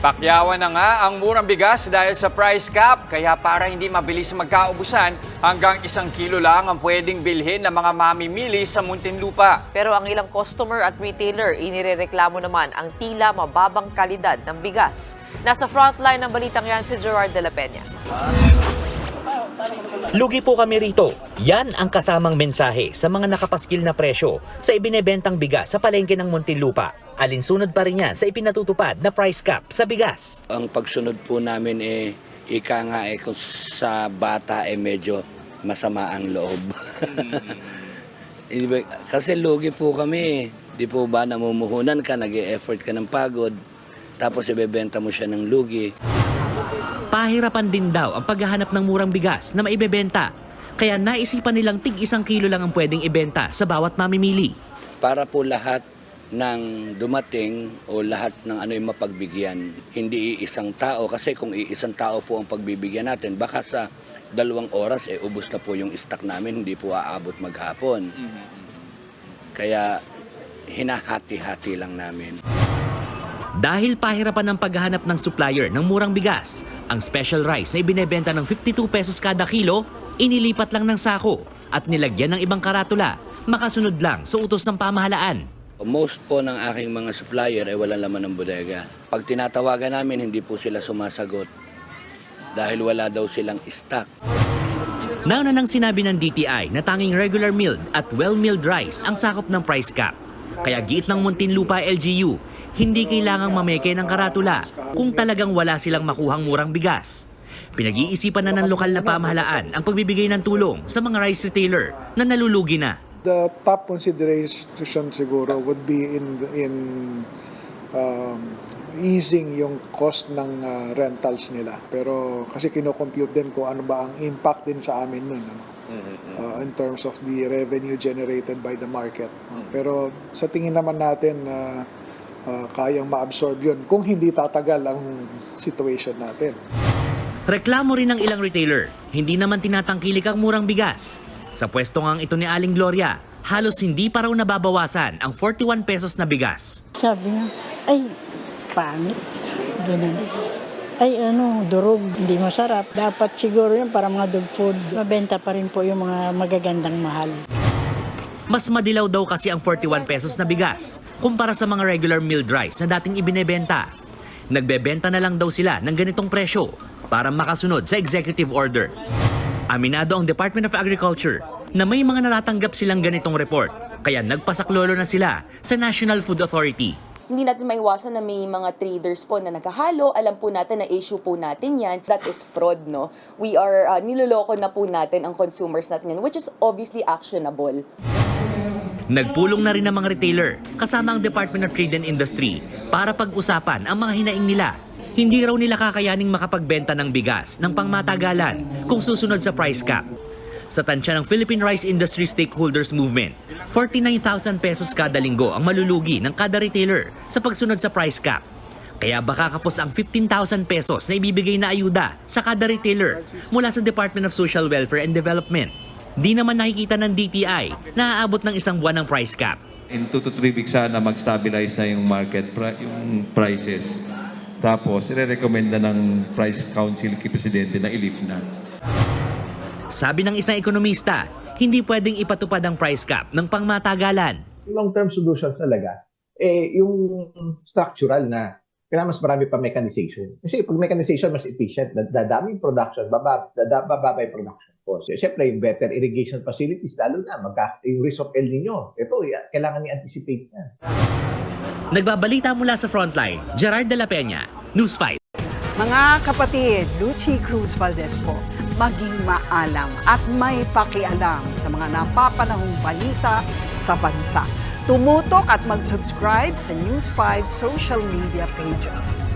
Pakyawan na nga ang murang bigas dahil sa price cap. Kaya para hindi mabilis magkaubusan, hanggang isang kilo lang ang pwedeng bilhin ng mga mamimili sa Muntinlupa. Pero ang ilang customer at retailer inirereklamo naman ang tila mababang kalidad ng bigas. Nasa frontline ng balitang yan si Gerard de la Peña. Lugi po kami rito. Yan ang kasamang mensahe sa mga nakapaskil na presyo sa ibinebentang bigas sa palengke ng Muntinlupa. Alinsunod pa rin yan sa ipinatutupad na price cap sa bigas. Ang pagsunod po namin eh, ika nga eh, kung sa bata eh medyo masama ang loob. Ibig- Kasi lugi po kami. Di po ba namumuhunan ka, nag effort ka ng pagod, tapos ibebenta mo siya ng lugi. Pahirapan din daw ang paghahanap ng murang bigas na maibebenta. Kaya naisipan nilang tig isang kilo lang ang pwedeng ibenta sa bawat mamimili. Para po lahat ng dumating o lahat ng ano yung mapagbigyan. Hindi iisang tao kasi kung iisang tao po ang pagbibigyan natin, baka sa dalawang oras eh ubos na po yung stock namin, hindi po aabot maghapon. Kaya hinahati-hati lang namin. Dahil pahirapan ng paghahanap ng supplier ng murang bigas, ang special rice na ibinebenta ng 52 pesos kada kilo, inilipat lang ng sako at nilagyan ng ibang karatula, makasunod lang sa utos ng pamahalaan. Most po ng aking mga supplier ay walang laman ng bodega. Pag tinatawagan namin, hindi po sila sumasagot dahil wala daw silang stock. Nauna nang sinabi ng DTI na tanging regular milled at well-milled rice ang sakop ng price cap. Kaya giit ng Muntinlupa LGU, hindi kailangang mameke ng karatula kung talagang wala silang makuhang murang bigas. Pinag-iisipan na ng lokal na pamahalaan ang pagbibigay ng tulong sa mga rice retailer na nalulugi na. The top consideration siguro would be in in um, easing yung cost ng uh, rentals nila. Pero kasi kino-compute din kung ano ba ang impact din sa amin nun ano? Uh, in terms of the revenue generated by the market. Pero sa tingin naman natin na uh, kayang ma-absorb yun kung hindi tatagal ang situation natin. Reklamo rin ng ilang retailer, hindi naman tinatangkilik ang murang bigas. Sa pwesto ngang ito ni Aling Gloria, halos hindi pa raw nababawasan ang 41 pesos na bigas. Sabi niya, ay, pangit. Ganun. Ay, ano, durog. Hindi masarap. Dapat siguro yun para mga dog food. Mabenta pa rin po yung mga magagandang mahal. Mas madilaw daw kasi ang 41 pesos na bigas kumpara sa mga regular milled rice na dating ibinebenta. Nagbebenta na lang daw sila ng ganitong presyo para makasunod sa executive order. Aminado ang Department of Agriculture na may mga natatanggap silang ganitong report kaya nagpasaklolo na sila sa National Food Authority. hindi natin maiwasan na may mga traders po na naghahalo. Alam po natin na issue po natin yan. That is fraud, no? We are, uh, niloloko na po natin ang consumers natin yan, which is obviously actionable. Nagpulong na rin ng mga retailer kasama ang Department of Trade and Industry para pag-usapan ang mga hinaing nila. Hindi raw nila kakayaning makapagbenta ng bigas ng pangmatagalan kung susunod sa price cap. Sa tansya ng Philippine Rice Industry Stakeholders Movement, 49,000 pesos kada linggo ang malulugi ng kada retailer sa pagsunod sa price cap. Kaya baka kapos ang 15,000 pesos na ibibigay na ayuda sa kada retailer mula sa Department of Social Welfare and Development. Di naman nakikita ng DTI na aabot ng isang buwan ng price cap. In 2 to 3 weeks sana mag-stabilize na yung market, pri- yung prices. Tapos, ire-recommend na ng Price Council kay Presidente na i-lift na. Sabi ng isang ekonomista, hindi pwedeng ipatupad ang price cap ng pangmatagalan. long-term solutions talaga, eh, yung structural na kailangan mas marami pa mechanization. Kasi pag mechanization, mas efficient, dad- dadami yung production, baba, dada- bababa yung production cost. Siyempre, yung better irrigation facilities, lalo na, magka, yung risk of El Nino, ito, eh, kailangan i-anticipate na. Nagbabalita mula sa frontline, Gerard de la Peña, News 5. Mga kapatid, Lucy Cruz Valdez po, maging maalam at may pakialam sa mga napapanahong balita sa bansa. Tumutok at mag-subscribe sa News 5 social media pages.